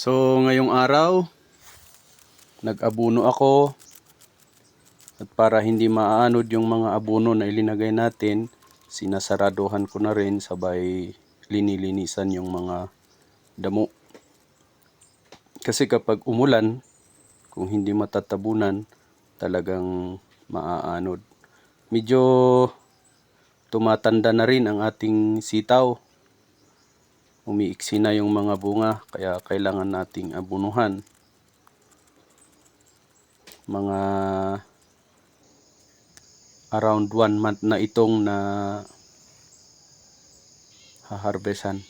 So ngayong araw, nag-abuno ako at para hindi maaanod yung mga abuno na ilinagay natin, sinasaraduhan ko na rin sabay linilinisan yung mga damo. Kasi kapag umulan, kung hindi matatabunan, talagang maaanod. Medyo tumatanda na rin ang ating sitaw. Umiiksi na yung mga bunga, kaya kailangan nating abunuhan. Mga around one month na itong na haharbesan.